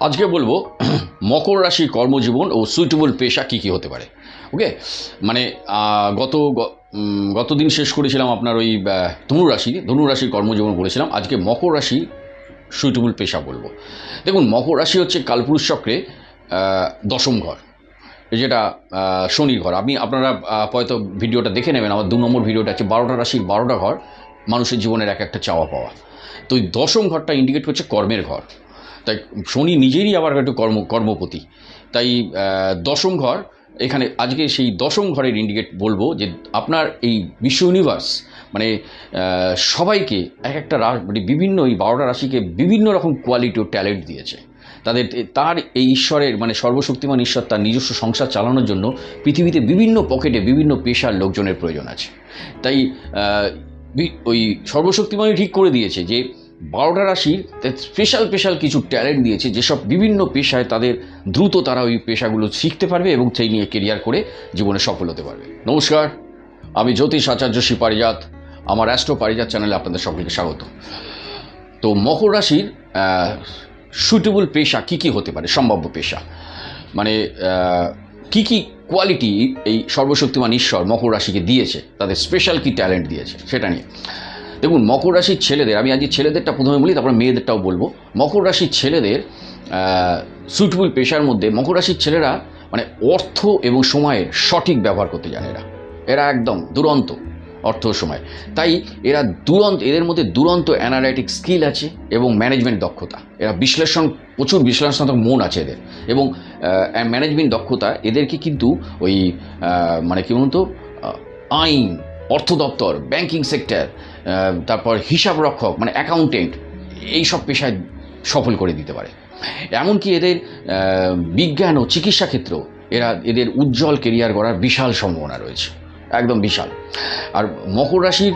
আজকে বলব মকর রাশির কর্মজীবন ও সুইটেবল পেশা কী কী হতে পারে? ওকে মানে গত গত দিন শেষ করেছিলাম আপনার ওই আহ, ধনু রাশি ধনু রাশির কর্মজীবন বলেছিলাম আজকে মকর রাশি সুইটেবল পেশা বলব। দেখুন মকর রাশি হচ্ছে কালপুরুষ চক্রে দশম ঘর। যেটা শনির ঘর। আপনি আপনারা হয়তো ভিডিওটা দেখে নেবেন আমার দু নম্বর ভিডিওটা আছে বারোটা রাশির বারোটা ঘর মানুষের জীবনের এক একটা চাওয়া পাওয়া। তো ওই দশম ঘরটা ইন্ডিকেট করছে কর্মের ঘর। তাই শনি নিজেরই আবার একটু কর্ম, কর্মপতি। তাই দশম ঘর, এখানে আজকে সেই দশম ঘরের ইন্ডিকেট বলব যে আপনার এই বিশ্ব ইউনিভার্স মানে সবাইকে এক একটা মানে বিভিন্ন এই বারোটা রাশিকে বিভিন্ন রকম কোয়ালিটি ও ট্যালেন্ট দিয়েছে। তাদের, তার এই ঈশ্বরের মানে সর্বশক্তিমান ঈশ্বর তার নিজস্ব সংসার চালানোর জন্য পৃথিবীতে বিভিন্ন পকেটে বিভিন্ন পেশার লোকজনের প্রয়োজন আছে। তাই ওই সর্বশক্তিমানই ঠিক করে দিয়েছে যে বারোটা রাশির স্পেশাল স্পেশাল কিছু ট্যালেন্ট দিয়েছে, যেসব বিভিন্ন পেশায় তাদের দ্রুত তারা ওই পেশাগুলো শিখতে পারবে এবং সেই নিয়ে কেরিয়ার করে জীবনে সফল হতে পারবে। নমস্কার, আমি জ্যোতিষ আচার্য শ্রী পারিজাত, আমার অ্যাস্ট্রো পারিজাত চ্যানেলে আপনাদের সকলকে স্বাগত। তো মকর রাশির সুটেবল পেশা কি কি হতে পারে, সম্ভাব্য পেশা? মানে কি কি কোয়ালিটি এই সর্বশক্তিমান ঈশ্বর মকর রাশিকে দিয়েছে, তাদের স্পেশাল কি ট্যালেন্ট দিয়েছে, সেটা নিয়ে। দেখুন, মকর রাশির ছেলেদের, আমি আজকে ছেলেদেরটা প্রথমে বলি, তারপর মেয়েদেরটাও বলব। মকর রাশির ছেলেদের সুইটেবল পেশার মধ্যে মকর রাশির ছেলেরা মানে অর্থ এবং সময়ের সঠিক ব্যবহার করতে জানে এরা। এরা একদম দুরন্ত অর্থ সময়। তাই এরা দুরন্ত, এদের মধ্যে দুরন্ত অ্যানালাইটিক স্কিল আছে এবং ম্যানেজমেন্ট দক্ষতা। এরা বিশ্লেষণ, প্রচুর বিশ্লেষণাত্মক মন আছে এদের। এবং ম্যানেজমেন্ট দক্ষতা এদেরকে কিন্তু ওই মানে কি বলুন তো আইন, অর্থ দপ্তর ব্যাংকিং সেক্টর তারপর হিসাব রক্ষক মানে অ্যাকাউন্টেন্ট এই সব পেশায় সফল করে দিতে পারে। এমনকি এদের বিজ্ঞান ও চিকিৎসা ক্ষেত্রেও এরা এদের উজ্জ্বল কেরিয়ার গড়ার বিশাল সম্ভাবনা রয়েছে। একদম বিশাল। আর মকর রাশির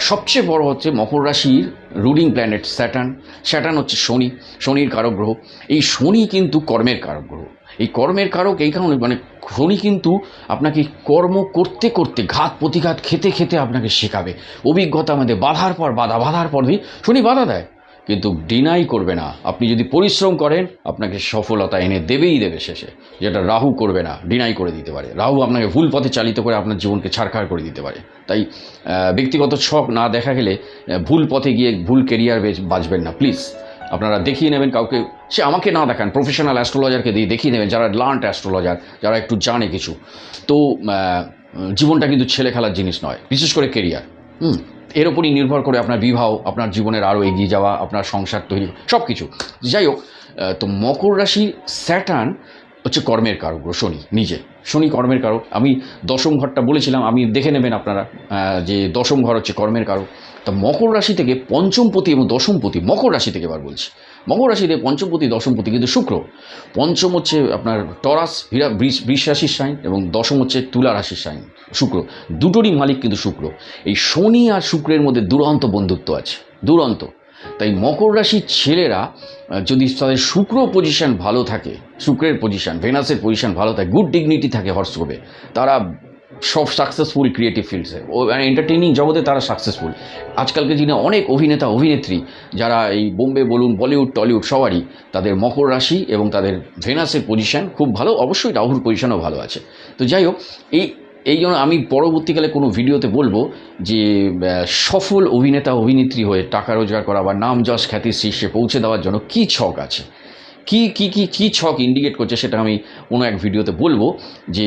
সবচেয়ে বড় হচ্ছে মকর রাশির রুলিং প্ল্যানেট স্যাটার্ন স্যাটার্ন হচ্ছে শনি, শনির কারক গ্রহ। এই শনি কিন্তু কর্মের কারক গ্রহ। এই কর্মের কারক এই কারণে মানে শনি কিন্তু আপনাকে কর্ম করতে করতে ঘাত প্রতিঘাত খেতে খেতে আপনাকে শেখাবে। অভিজ্ঞতা আমাদের বাধার পর বাধা, বাধার পর দিয়ে শনি বাধা দেয়, কিন্তু ডিনাই করবে না। আপনি যদি পরিশ্রম করেন, আপনাকে সফলতা এনে দেবেই দেবে শেষে। যেটা রাহু করবে না ডিনাই করে দিতে পারে। রাহু আপনাকে ভুল পথে চালিত করে আপনার জীবনকে ছাড়খাড় করে দিতে পারে। তাই ব্যক্তিগত ছক না দেখা গেলে ভুল পথে গিয়ে ভুল কেরিয়ার বাঁচবেন না। প্লিজ আপনারা দেখিয়ে নেবেন, কাউকে সে আমাকে না দেখান প্রফেশনাল অ্যাস্ট্রোলজারকে দিয়ে দেখিয়ে নেবেন যারা লার্নড অ্যাস্ট্রোলজার যারা একটু জানে কিছু। তো জীবনটা কিন্তু ছেলে খেলার জিনিস নয়, বিশেষ করে কেরিয়ার হুম, এর ওপরই নির্ভর করে আপনার বিবাহ, আপনার জীবনের আরও এগিয়ে যাওয়া, আপনার সংসার তৈরি সব কিছু যাই হোক তো মকর রাশি স্যাটার্ন হচ্ছে কর্মের কারক শনি, নিজে। শনি কর্মের কারক। আমি দশম ঘরটা বলেছিলাম আমি দেখে নেবেন আপনারা যে দশম ঘর হচ্ছে কর্মের কারক। তা মকর রাশি থেকে পঞ্চমপতি এবং দশমপতি, মকর রাশি থেকে এবার বলছি। মকর রাশিতে পঞ্চমপতি, দশমপতি কিন্তু শুক্র। পঞ্চম হচ্ছে আপনার টরাস, হীরা, বৃষ রাশির সাইন এবং দশম হচ্ছে তুলা রাশির সাইন, শুক্র। দুটোরই মালিক কিন্তু শুক্র। এই শনি আর শুক্রের মধ্যে দুরন্ত বন্ধুত্ব আছে, দুরন্ত। তাই মকর রাশির ছেলেরা যদি তাদের শুক্র পজিশন ভালো থাকে, শুক্রের পজিশন ভেনাসের পজিশন ভালো থাকে গুড ডিগনিটি থাকে হর্সকোপে তারা সব সাকসেসফুল ক্রিয়েটিভ ফিল্ডসে ও এন্টারটেইনিং জগতে তারা সাকসেসফুল আজকালকে দিনে অনেক অভিনেতা, অভিনেত্রী, যারা এই বোম্বে বলুন, বলিউড, টলিউড সবারই, তাদের মকর রাশি এবং তাদের ভেনাসের পজিশন খুব ভালো। অবশ্যই রাহুর পজিশনও ভালো আছে। তো যাই হোক, এই এই জন্য আমি পরবর্তীকালে কোনো ভিডিওতে বলব যে সফল অভিনেতা, অভিনেত্রী হয়ে টাকা রোজগার করা বা নাম যশ খ্যাতির শীর্ষে পৌঁছে দেওয়ার জন্য কী ছক আছে? কি কি কি কি ছক ইন্ডিকেট করছে সেটা আমি কোনো এক ভিডিওতে বলব যে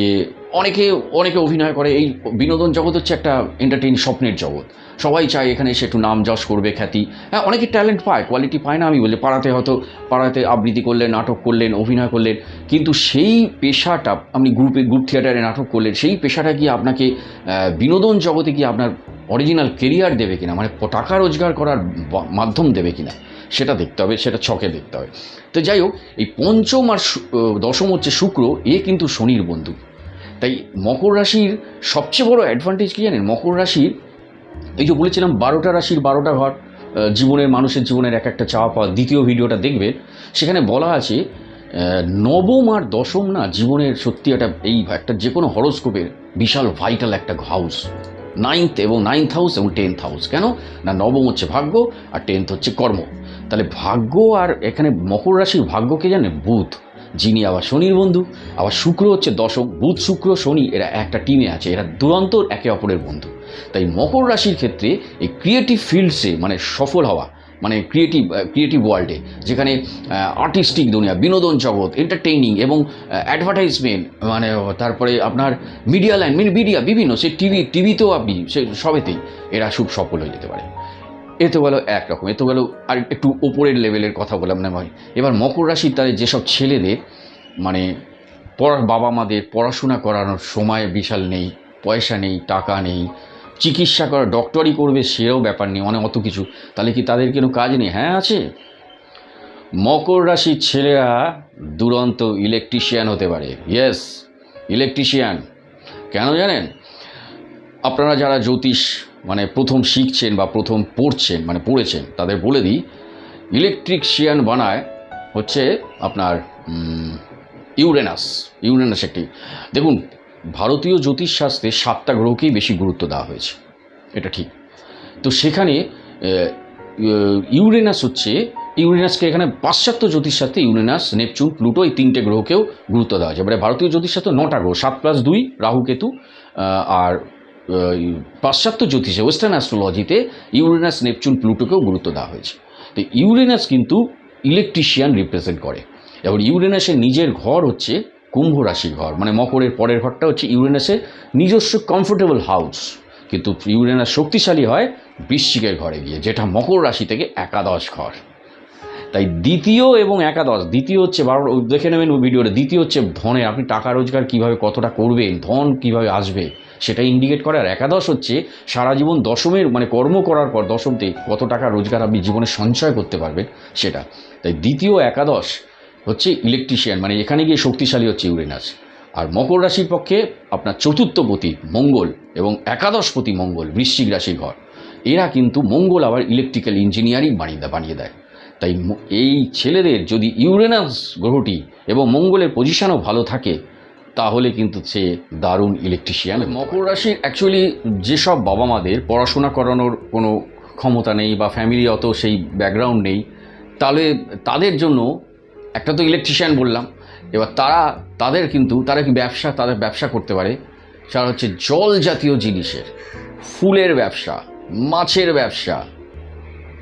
অনেকে অনেকে অভিনয় করে। এই বিনোদন জগৎ হচ্ছে একটা এন্টারটেইন স্বপ্নের জগৎ। সবাই চায় এখানে এসে একটু নাম যশ করবে, খ্যাতি। হ্যাঁ অনেকে ট্যালেন্ট পায় কোয়ালিটি পায় না, আমি বলি পাড়াতে হয়তো, পাড়াতে আবৃত্তি করলেন, নাটক করলেন, অভিনয় করলেন, কিন্তু সেই পেশাটা, আপনি গ্রুপে গ্রুপ থিয়েটারে নাটক করলেন, সেই পেশাটা কি আপনাকে বিনোদন জগতে কি আপনার অরিজিনাল কেরিয়ার দেবে কিনা? মানে টাকা রোজগার করার মাধ্যম দেবে কিনা? সেটা দেখতে হবে, সেটা ছকে দেখতে হবে। তো যাই হোক, এই পঞ্চম আর দশম হচ্ছে শুক্র, এ কিন্তু শনির বন্ধু। তাই মকর রাশির সবচেয়ে বড় অ্যাডভান্টেজ কী জানেন? মকর রাশির, এই যে বলেছিলাম বারোটা রাশির বারোটা ঘর জীবনের, মানুষের জীবনের এক একটা চাওয়া পাওয়া, দ্বিতীয় ভিডিওটা দেখবে, সেখানে বলা আছে নবম আর দশম না, জীবনের সত্যি একটা এই একটা যে কোনো হরস্কোপের বিশাল ভাইটাল একটা হাউস নাইনথ এবং নাইনথ হাউস এবং টেন্থ হাউস কেন? না, নবম হচ্ছে ভাগ্য আর টেন্থ হচ্ছে কর্ম। তাহলে ভাগ্য আর এখানে মকর রাশির ভাগ্যকে জানে? বুধ। যিনি আবার শনির বন্ধু, আবার শুক্র হচ্ছে দশক, বুধ, শুক্র, শনি, এরা একটা টিমে আছে, এরা দুরন্ত একে অপরের বন্ধু। তাই মকর রাশির ক্ষেত্রে এই ক্রিয়েটিভ ফিল্ডসে মানে সফল হওয়া মানে ক্রিয়েটিভ ক্রিয়েটিভ ওয়ার্ল্ডে যেখানে আর্টিস্টিক দুনিয়া, বিনোদন জগৎ এন্টারটেইনিং এবং অ্যাডভার্টাইজমেন্ট মানে তারপরে আপনার মিডিয়া লাইন মিডিয়া বিভিন্ন, সে টিভি টিভিতেও আপনি, সে সবেতেই এরা খুব সফল হয়ে যেতে পারে। এ তো গেল একরকম এ তো গেল আর একটু ওপরের লেভেলের কথা বললাম না ভাই। এবার মকর রাশির তাদের যেসব ছেলেদের মানে পড়ার বাবা মাদের পড়াশোনা করানোর সময় বিশাল নেই, পয়সা নেই, টাকা নেই, চিকিৎসা করা ডক্টরি করবে সেও ব্যাপার নেই অনেক অত কিছু। তাহলে কি তাদের কোনো কাজ নেই? হ্যাঁ আছে। মকর রাশির ছেলেরা দুরন্ত ইলেকট্রিশিয়ান হতে পারে। ইয়েস ইলেকট্রিশিয়ান কেন জানেন? আপনারা যারা জ্যোতিষ মানে প্রথম শিখছেন বা প্রথম পড়ছেন মানে পড়েছেন, তাদের বলে দিই ইলেকট্রিকশিয়ান বানায় হচ্ছে আপনার ইউরেনাস ইউরেনাস একটি। দেখুন, ভারতীয় জ্যোতিষশাস্ত্রে সাতটা গ্রহকেই বেশি গুরুত্ব দেওয়া হয়েছে, এটা ঠিক। তো সেখানে ইউরেনাস হচ্ছে ইউরেনাসকে এখানে পাশ্চাত্য জ্যোতিষশাস্ত্রে ইউরেনাস নেপচুন প্লুটো এই তিনটে গ্রহকেও গুরুত্ব দেওয়া হয়েছে। এবারে ভারতীয় জ্যোতিষশাস্ত্রে নটা গ্রহ, সাত প্লাস দুই, রাহু, কেতু আর পাশ্চাত্য জ্যোতিষে ওয়েস্টার্ন অ্যাস্ট্রোলজিতে ইউরেনাস নেপচুন প্লুটোকেও গুরুত্ব দেওয়া হয়েছে। তো ইউরেনাস কিন্তু ইলেকট্রিশিয়ান রিপ্রেজেন্ট করে। এবার ইউরেনাসের নিজের ঘর হচ্ছে কুম্ভ রাশির ঘর মানে মকরের পরের ঘরটা হচ্ছে ইউরেনাসের নিজস্ব কমফোর্টেবল হাউস কিন্তু ইউরেনাস শক্তিশালী হয় বৃশ্চিকের ঘরে গিয়ে, যেটা মকর রাশি থেকে একাদশ ঘর। তাই দ্বিতীয় এবং একাদশ, দ্বিতীয় হচ্ছে বারবার দেখে নেবেন ওই ভিডিওটা দ্বিতীয় হচ্ছে ধনে, আপনি টাকা রোজগার কীভাবে, কতটা করবেন, ধন কীভাবে আসবে সেটা ইন্ডিকেট করে। আর একাদশ হচ্ছে, সারা জীবন দশমের মানে কর্ম করার পর দশমতে কত টাকা রোজগার আপনি জীবনে সঞ্চয় করতে পারবেন সেটা। তাই দ্বিতীয় একাদশ হচ্ছে ইলেকট্রিশিয়ান মানে এখানে গিয়ে শক্তিশালী হচ্ছে ইউরেনাস আর মকর রাশির পক্ষে আপনার চতুর্থপতি মঙ্গল এবং একাদশপতি মঙ্গল, বৃশ্চিক রাশির ঘর। এরা কিন্তু মঙ্গল আবার ইলেকট্রিক্যাল ইঞ্জিনিয়ারিং বানিয়ে দেয় বানিয়ে দেয়। তাই এই ছেলেদের যদি ইউরেনাস গ্রহটি এবং মঙ্গলের পজিশনও ভালো থাকে তাহলে কিন্তু সে দারুণ ইলেকট্রিশিয়ান মকর রাশির অ্যাকচুয়ালি যেসব বাবা মাদের পড়াশোনা করানোর কোনো ক্ষমতা নেই বা ফ্যামিলি অত সেই ব্যাকগ্রাউন্ড নেই, তাহলে তাদের জন্য একটা তো ইলেকট্রিশিয়ান বললাম, এবার তারা, তাদের কিন্তু, তারা কি ব্যবসা, তাদের ব্যবসা করতে পারে, সেটা হচ্ছে জল জাতীয় জিনিসের, ফুলের ব্যবসা, মাছের ব্যবসা,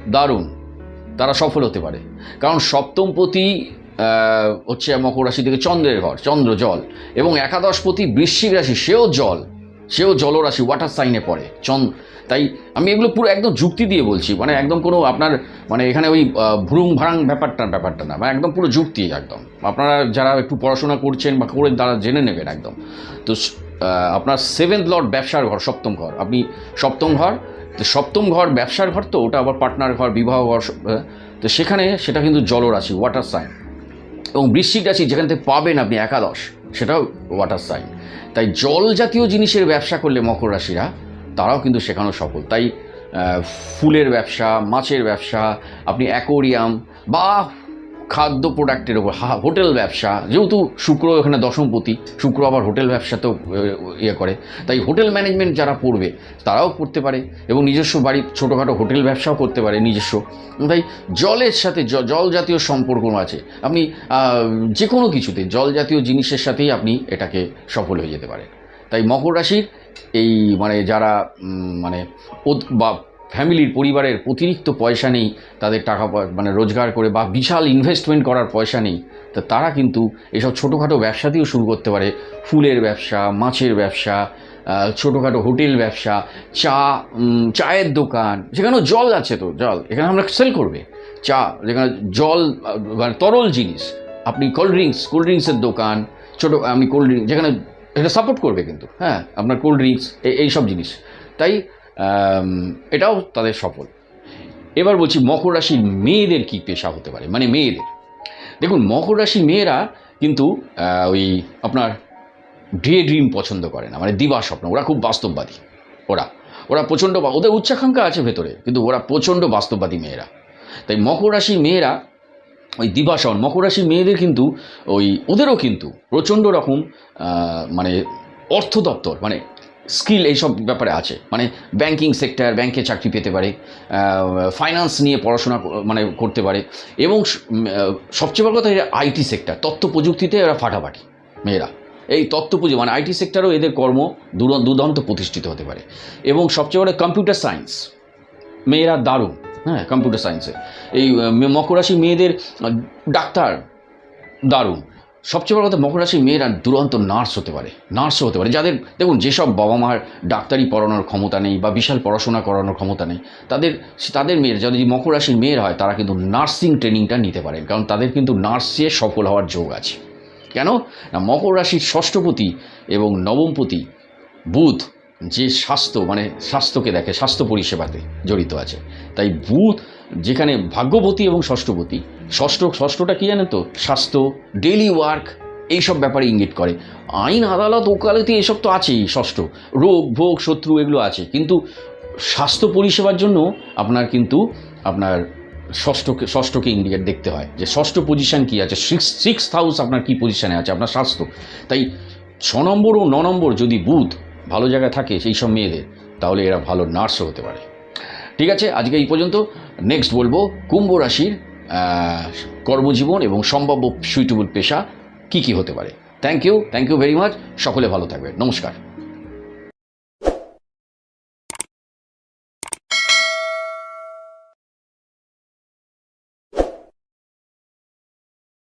দারুণ, তারা সফল হতে পারে। কারণ সপ্তমপতি হচ্ছে মকর রাশি থেকে চন্দ্রের ঘর, চন্দ্র জল। এবং একাদশপতি বৃশ্চিক রাশি, সেও জল। সেও জলরাশি ওয়াটার সাইনে পড়ে। চন্দ্র, তাই আমি এগুলো পুরো একদম যুক্তি দিয়ে বলছি। মানে একদম কোনো আপনার মানে এখানে ওই ভ্রুং ভাড়াং ব্যাপারটা ব্যাপারটা না। মানে একদম পুরো যুক্তি একদম। আপনারা যারা একটু পড়াশোনা করছেন বা করে তারা জেনে নেবেন একদম। তো আপনার সেভেন্থ লর্ড ব্যবসার ঘর, সপ্তম ঘর। আপনি সপ্তম ঘর, তো সপ্তম ঘর ব্যবসার ঘর তো, ওটা আবার পার্টনার ঘর, বিবাহ ঘর তো সেখানে সেটা কিন্তু জলরাশি ওয়াটার সাইন এবং বৃশ্চিক রাশি যেখান থেকে পাবেন আপনি একাদশ, সেটাও ওয়াটার সাইন তাই জল জাতীয় জিনিসের ব্যবসা করলে মকর রাশিরা, তারাও কিন্তু সেখানেও সফল। তাই ফুলের ব্যবসা, মাছের ব্যবসা, আপনি অ্যাকোরিয়াম বা খাদ্য প্রোডাক্টের ওপর হা- হোটেল ব্যবসা, যেহেতু শুক্র এখানে দশমপতি শুক্র আবার হোটেল ব্যবসাতেও ইয়ে করে, তাই হোটেল ম্যানেজমেন্ট যারা পড়বে তারাও করতে পারে এবং নিজস্ব বাড়ির ছোটোখাটো হোটেল ব্যবসাও করতে পারে নিজস্ব। তাই জলের সাথে জল জাতীয় সম্পর্ক আছে, আপনি যে কোনো কিছুতে জল জাতীয় জিনিসের সাথেই আপনি এটাকে সফল হয়ে যেতে পারেন। তাই মকর রাশির এই মানে যারা মানে বা ফ্যামিলির পরিবারের অতিরিক্ত পয়সা নেই, তাদের টাকা মানে রোজগার করে বা বিশাল ইনভেস্টমেন্ট করার পয়সা নেই, তা তারা কিন্তু এসব ছোটোখাটো ব্যবসা দিয়েও শুরু করতে পারে। ফুলের ব্যবসা, মাছের ব্যবসা ছোটোখাটো হোটেল ব্যবসা, চা চায়ের দোকান, সেখানেও জল আছে তো, জল, এখানে আমরা সেল করবে। চা, যেখানে জল মানে তরল জিনিস, আপনি কোল্ড ড্রিঙ্কস কোল্ড ড্রিঙ্কসের দোকান, ছোটো, আপনি কোল্ড ড্রিঙ্ক যেখানে এটা সাপোর্ট করবে কিন্তু হ্যাঁ আপনার কোল্ড ড্রিঙ্কস এই সব জিনিস। তাই এটাও তাদের সফল। এবার বলছি, মকর রাশির মেয়েদের কি পেশা হতে পারে? মানে মেয়েদের। দেখুন, মকর রাশির মেয়েরা কিন্তু ওই আপনার ডে ড্রিম পছন্দ করে না। মানে দিবা স্বপ্ন। ওরা খুব বাস্তববাদী। ওরা। ওরা প্রচণ্ড ওদের উচ্চাকাঙ্ক্ষা আছে ভেতরে, কিন্তু ওরা প্রচণ্ড বাস্তববাদী মেয়েরা। তাই মকর রাশির মেয়েরা, ওই দিবাসন মকর রাশির মেয়েদের কিন্তু, ওই, ওদেরও কিন্তু প্রচণ্ড রকম মানে অর্থ দপ্তর মানে স্কিল এইসব ব্যাপারে আছে। মানে ব্যাংকিং সেক্টর ব্যাংকে চাকরি পেতে পারে ফাইন্যান্স নিয়ে পড়াশোনা মানে করতে পারে এবং সবচেয়ে বড় কথা আইটি সেক্টর তথ্য প্রযুক্তিতে এরা ফাটাফাটি, মেয়েরা। এই তথ্য পুঁজি মানে আইটি সেক্টরও এদের কর্ম দুর- দুর্দান্ত প্রতিষ্ঠিত হতে পারে। এবং সবচেয়ে বড় কম্পিউটার সায়েন্স মেয়েরা দারুণ হ্যাঁ কম্পিউটার সায়েন্সে এই মকরাশি মেয়েদের ডাক্তার দারুণ। সবচেয়ে বড় কথা, মকর রাশি মেয়েরা দুরন্ত নার্স হতে পারে নার্সও হতে পারে। যাদের, দেখুন, যেসব বাবা মার ডাক্তারি পড়ানোর ক্ষমতা নেই বা বিশাল পড়াশোনা করানোর ক্ষমতা নেই, তাদের তাদের মেয়ের যদি মকর রাশির মেয়ের হয়, তারা কিন্তু নার্সিং ট্রেনিংটা নিতে পারেন কারণ তাদের কিন্তু নার্সে সফল হওয়ার যোগ আছে। কেন? না, মকর রাশির ষষ্ঠপতি এবং নবমপতি বুধ যে স্বাস্থ্য মানে স্বাস্থ্যকে দেখে, স্বাস্থ্য পরিষেবাতে জড়িত আছে। তাই বুধ, যেখানে ভাগ্যবতী এবং ষষ্ঠপতি ষষ্ঠ, ষষ্ঠটা কী জানেন তো? স্বাস্থ্য ডেলি ওয়ার্ক এইসব ব্যাপারে ইঙ্গিত করে। আইন, আদালত, ওকালতি এসব তো আছেই, ষষ্ঠ। রোগ, ভোগ, শত্রু এগুলো আছে। কিন্তু স্বাস্থ্য পরিষেবার জন্য আপনার কিন্তু আপনার ষষ্ঠকে ষষ্ঠকে ইন্ডিকেট দেখতে হয় যে ষষ্ঠ পজিশন কী আছে? সিক্স সিক্স হাউস আপনার কী পজিশানে আছে? আপনার স্বাস্থ্য। তাই ছ নম্বর ও ন নম্বর যদি বুধ ভালো জায়গায় থাকে সেই সব মেয়েদের, তাহলে এরা ভালো নার্সও হতে পারে। ঠিক আছে, আজকে এই পর্যন্ত। নেক্সট বলব, কুম্ভ রাশির কর্মজীবন এবং সম্ভাব্য সুইটেবল পেশা কি কি হতে পারে। Thank you thank you very much সকলে ভালো থাকবে নমস্কার।